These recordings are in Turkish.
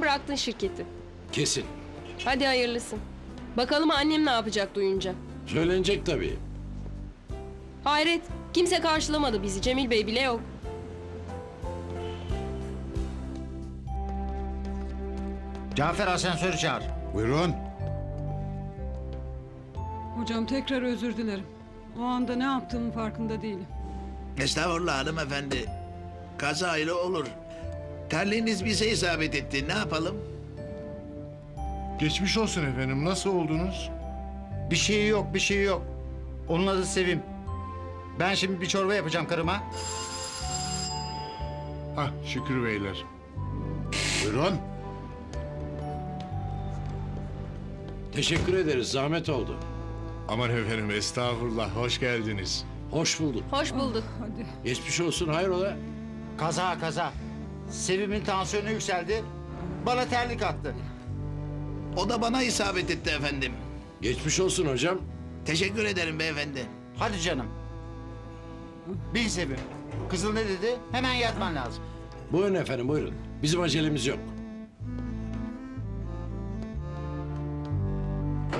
Kesin bıraktın şirketi. Kesin. Hadi hayırlısın. Bakalım annem ne yapacak duyunca. Söylenecek tabii. Hayret, kimse karşılamadı bizi. Cemil Bey bile yok. Cafer asansörü çağır. Buyurun. Hocam tekrar özür dilerim. O anda ne yaptığımın farkında değilim. Estağfurullah hanımefendi. Kaza ile olur. Terliğiniz bize isabet etti. Ne yapalım? Geçmiş olsun efendim. Nasıl oldunuz? Bir şey yok, bir şey yok. Onun adı Sevim. Ben şimdi bir çorba yapacağım karıma. Hah Şükrü Beyler. Buyurun. Teşekkür ederiz. Zahmet oldu. Aman efendim estağfurullah. Hoş geldiniz. Hoş bulduk. Hoş bulduk. Hadi. Geçmiş olsun. Hayrola? Kaza kaza. Sevim'in tansiyonu yükseldi. Bana terlik attı. O da bana isabet etti efendim. Geçmiş olsun hocam. Teşekkür ederim beyefendi. Hadi canım. Bin Sevim. Kızıl ne dedi? Hemen yatman lazım. Buyurun efendim buyurun. Bizim acelemiz yok.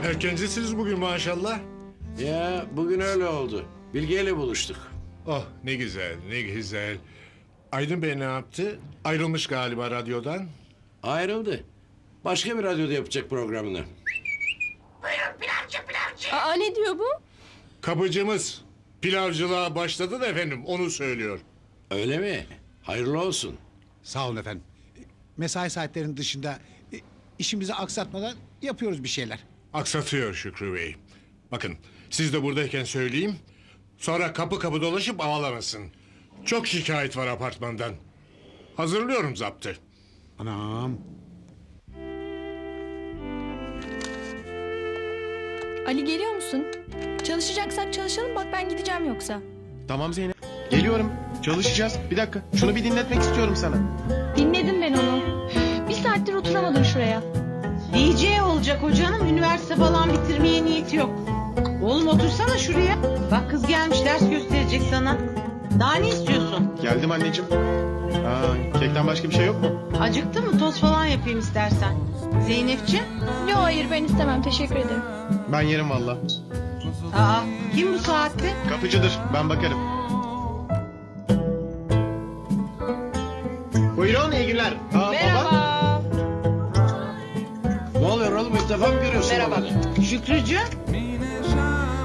Erkencisiniz bugün maşallah. Ya bugün öyle oldu. Bilge ile buluştuk. Oh ne güzel, ne güzel. Aydın Bey ne yaptı? Ayrılmış galiba radyodan. Ayrıldı. Başka bir radyoda yapacak programını. Aa ne diyor bu? Kapıcımız pilavcılığa başladı da efendim onu söylüyor. Öyle mi? Hayırlı olsun. Sağ olun efendim. Mesai saatlerinin dışında e, işimizi aksatmadan yapıyoruz bir şeyler. Aksatıyor Şükrü Bey. Bakın siz de buradayken söyleyeyim. Sonra kapı kapı dolaşıp ağlamasın. Çok şikayet var apartmandan. Hazırlıyorum zaptı. Anam. Ali geliyor musun? Çalışacaksak çalışalım bak ben gideceğim yoksa. Tamam Zeynep. Geliyorum. Çalışacağız. Bir dakika. Şunu bir dinletmek istiyorum sana. Dinledim ben onu. Bir saattir oturamadım şuraya. DJ olacak hocanım. Üniversite falan bitirmeye niyeti yok. Oğlum otursana şuraya. Bak kız gelmiş ders gösterecek sana. Daha ne istiyorsun? Geldim anneciğim. Aa, kekten başka bir şey yok mu? Acıktı mı? Toz falan yapayım istersen. Zeynepciğim. Yo hayır ben istemem teşekkür ederim. Ben yerim valla. Aa, kim bu saatte? Kapıcıdır. Ben bakarım. Buyurun iyi günler. Aa, baba. Merhaba. Ne oluyor oğlum? İlk defa mı görüyorsun Merhaba. babanı? Şükrücüğüm.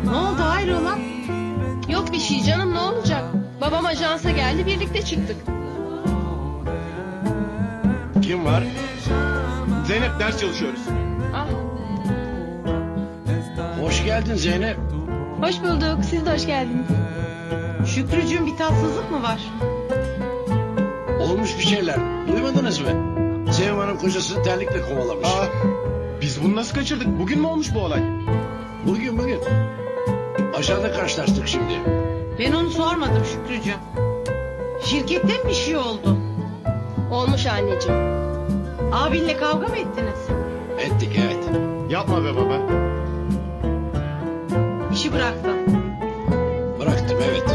Ne oldu hayrola? Babam ajansa geldi birlikte çıktık. Kim var? Zeynep ders çalışıyoruz. Ah Hoş geldin Zeynep. Hoş bulduk siz de hoş geldiniz. Şükrücüğüm bir tatsızlık mı var? Olmuş bir şeyler. Duymadınız mı? Sevim Hanım kocasını terlikle kovalamış. Aa, biz bunu nasıl kaçırdık? Bugün mü olmuş bu olay? Bugün bugün. Aşağıda karşılaştık şimdi. Ben onu sormadım Şükrücüğüm. Şirkette mi bir şey oldu? olmuş anneciğim. Abinle kavga mı ettiniz? Ettik evet. Yapma be baba. İşi bıraktın. Bıraktım evet.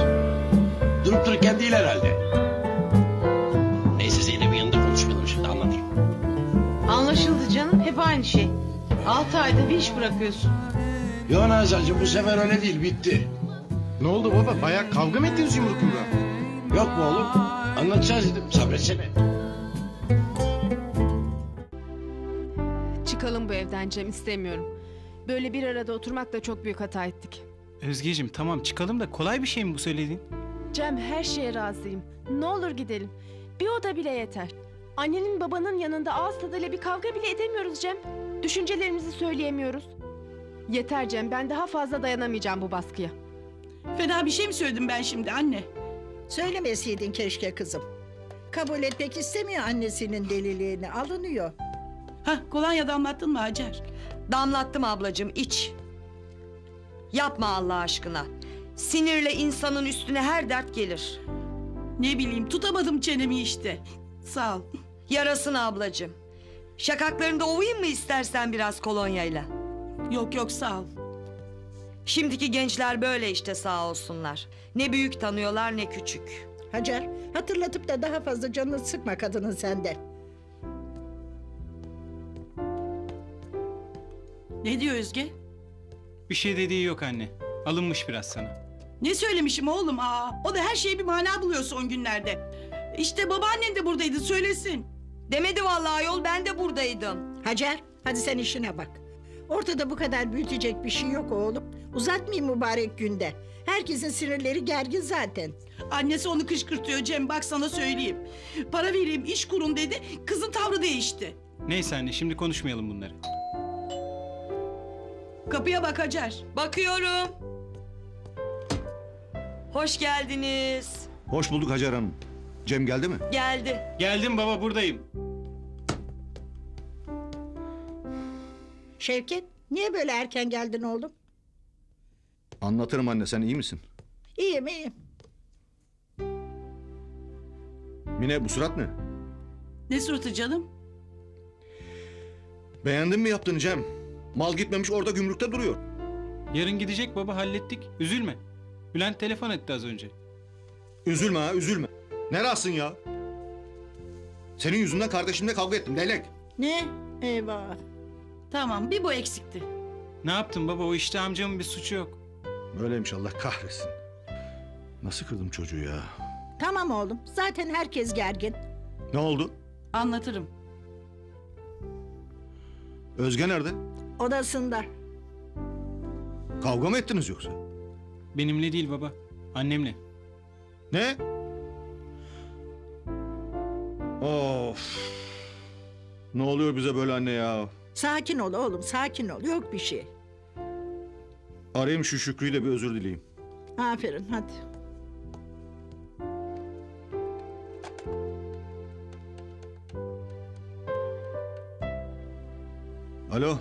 Durup dururken değil herhalde. Neyse Zeynep'in yanında konuşmayalım şimdi anlatırım. Anlaşıldı canım. Hep aynı şey. Altı ayda bir iş bırakıyorsun. Yo Nazan'cığım bu sefer öyle değil bitti. Ne oldu baba? Bayağı kavga mı ettiniz yumruk yumruğa? Yok mu oğlum? Anlatacağız dedim sabretsene. Çıkalım bu evden Cem istemiyorum. Böyle bir arada oturmakla çok büyük hata ettik. Özgeciğim tamam çıkalım da kolay bir şey mi bu söylediğin? Cem her şeye razıyım. Ne olur gidelim. Bir oda bile yeter. Annenin babanın yanında ağız tadıyla bir kavga bile edemiyoruz Cem. Düşüncelerimizi söyleyemiyoruz. Yeter Cem ben daha fazla dayanamayacağım bu baskıya. Fena bir şey mi söyledim ben şimdi anne? Söylemeseydin keşke kızım. Kabul etmek istemiyor annesinin deliliğini, alınıyor. Hah kolonya damlattın mı Hacer? Damlattım ablacığım, iç. Yapma Allah aşkına. Sinirle insanın üstüne her dert gelir. Ne bileyim tutamadım çenemi işte. Sağ ol. Yarasın ablacığım. Şakaklarında ovayım mı istersen biraz kolonyayla? Yok yok sağ ol. Şimdiki gençler böyle işte sağ olsunlar. Ne büyük tanıyorlar ne küçük. Hacer, hatırlatıp da daha fazla canını sıkma kadının sende. Ne diyor Özge? Bir şey dediği yok anne. Alınmış biraz sana. Ne söylemişim oğlum aa? O da her şeye bir mana buluyor son günlerde. İşte babaannen de buradaydı söylesin. Demedi vallahi yol ben de buradaydım. Hacer, hadi sen işine bak. Ortada bu kadar büyütecek bir şey yok oğlum. Uzatmayayım mübarek günde. Herkesin sinirleri gergin zaten. Annesi onu kışkırtıyor Cem bak sana söyleyeyim. Para vereyim iş kurun dedi kızın tavrı değişti. Neyse anne şimdi konuşmayalım bunları. Kapıya bak Hacer. Bakıyorum. Hoş geldiniz. Hoş bulduk Hacer Hanım. Cem geldi mi? Geldi. Geldim baba buradayım. Şevket niye böyle erken geldin oğlum? Anlatırım anne sen iyi misin? İyiyim iyiyim. Mine bu surat ne? Ne suratı canım? Beğendin mi yaptığını Cem? Mal gitmemiş orada gümrükte duruyor. Yarın gidecek baba hallettik. Üzülme. Bülent telefon etti az önce. Üzülme ha üzülme. Nerasın ya? Senin yüzünden kardeşimle kavga ettim leylek. Ne? Eyvah. Tamam bir bu eksikti. Ne yaptın baba o işte amcamın bir suçu yok. Öyleymiş Allah kahretsin. Nasıl kırdım çocuğu ya? Tamam oğlum zaten herkes gergin. Ne oldu? Anlatırım. Özge nerede? Odasında. Kavga mı ettiniz yoksa? Benimle değil baba. Annemle. Ne? Of. Ne oluyor bize böyle anne ya? Sakin ol oğlum sakin ol yok bir şey. Arayayım şu Şükrü'yü de bir özür dileyeyim. Aferin hadi. Alo.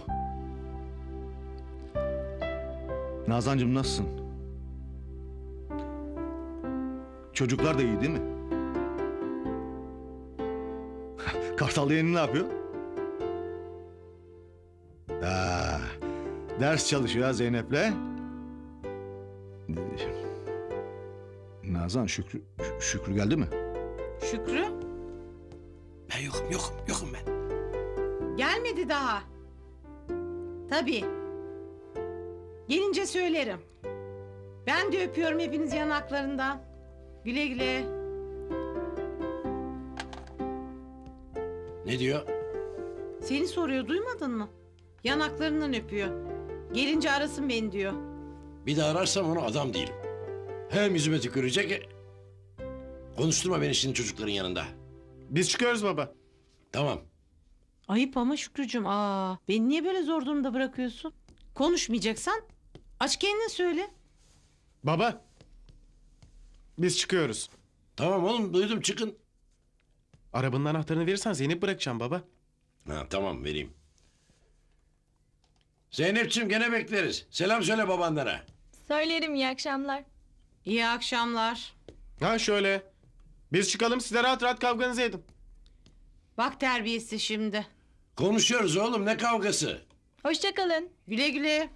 Nazancığım nasılsın? Çocuklar da iyi değil mi? Kartal yeğenin ne yapıyor? Aa, ders çalışıyor ha Zeynep'le. Nazan Şükrü, Şükrü geldi mi? Şükrü Ben yokum yokum yokum ben. gelmedi daha. Tabii. Gelince söylerim. Ben de öpüyorum hepiniz yanaklarından. Güle güle. Ne diyor? Seni soruyor duymadın mı? Yanaklarından öpüyor. Gelince arasın beni diyor. Bir daha ararsam onu adam değilim. Hem yüzüme tükürecek. Konuşturma beni şimdi çocukların yanında. Biz çıkıyoruz baba. Tamam. Ayıp ama Şükrücüm. Aa, beni niye böyle zor durumda bırakıyorsun? Konuşmayacaksan aç kendin söyle. Baba. Biz çıkıyoruz. Tamam oğlum duydum çıkın. Arabanın anahtarını verirsen Zeynep bırakacağım baba. Ha, tamam vereyim. Zeynep'ciğim gene bekleriz. Selam söyle babanlara. Söylerim iyi akşamlar. İyi akşamlar. Ha şöyle. Biz çıkalım size rahat rahat kavganızı edin. Bak terbiyesi şimdi. Konuşuyoruz oğlum ne kavgası? Hoşçakalın. Güle güle.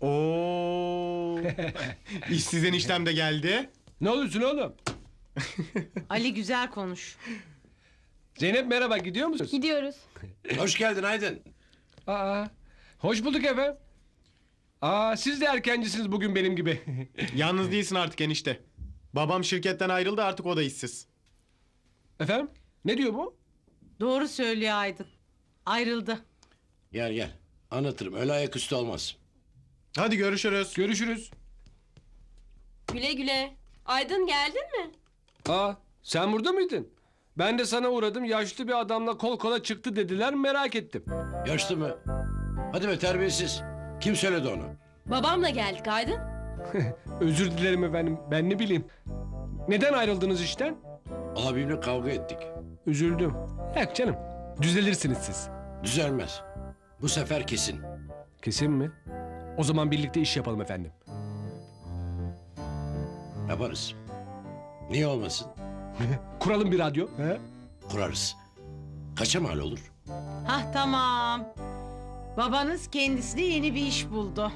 Oo. İşsiz eniştem de geldi. Ne olursun oğlum? Ali güzel konuş. Zeynep merhaba gidiyor musunuz? Gidiyoruz. Hoş geldin Aydın. Aa, hoş bulduk efendim. Aa, siz de erkencisiniz bugün benim gibi. Yalnız değilsin artık enişte. Babam şirketten ayrıldı artık o da işsiz. efendim? Ne diyor bu? Doğru söylüyor Aydın. Ayrıldı. Gel gel. Anlatırım öyle ayaküstü olmaz. Hadi görüşürüz. Görüşürüz. Güle güle. Aydın geldin mi? Aa, sen burada mıydın? Ben de sana uğradım. Yaşlı bir adamla kol kola çıktı dediler. Merak ettim. Yaşlı mı? Hadi be terbiyesiz. Kim söyledi onu? Babamla geldik Aydın. Özür dilerim efendim. Ben ne bileyim. Neden ayrıldınız işten? Abimle kavga ettik. Üzüldüm. Yok canım. Düzelirsiniz siz. Düzelmez. Bu sefer kesin. Kesin mi? O zaman birlikte iş yapalım efendim. Yaparız. Niye olmasın? Kuralım bir radyo. He? Kurarız. Kaça mal olur? Hah tamam. Babanız kendisine yeni bir iş buldu.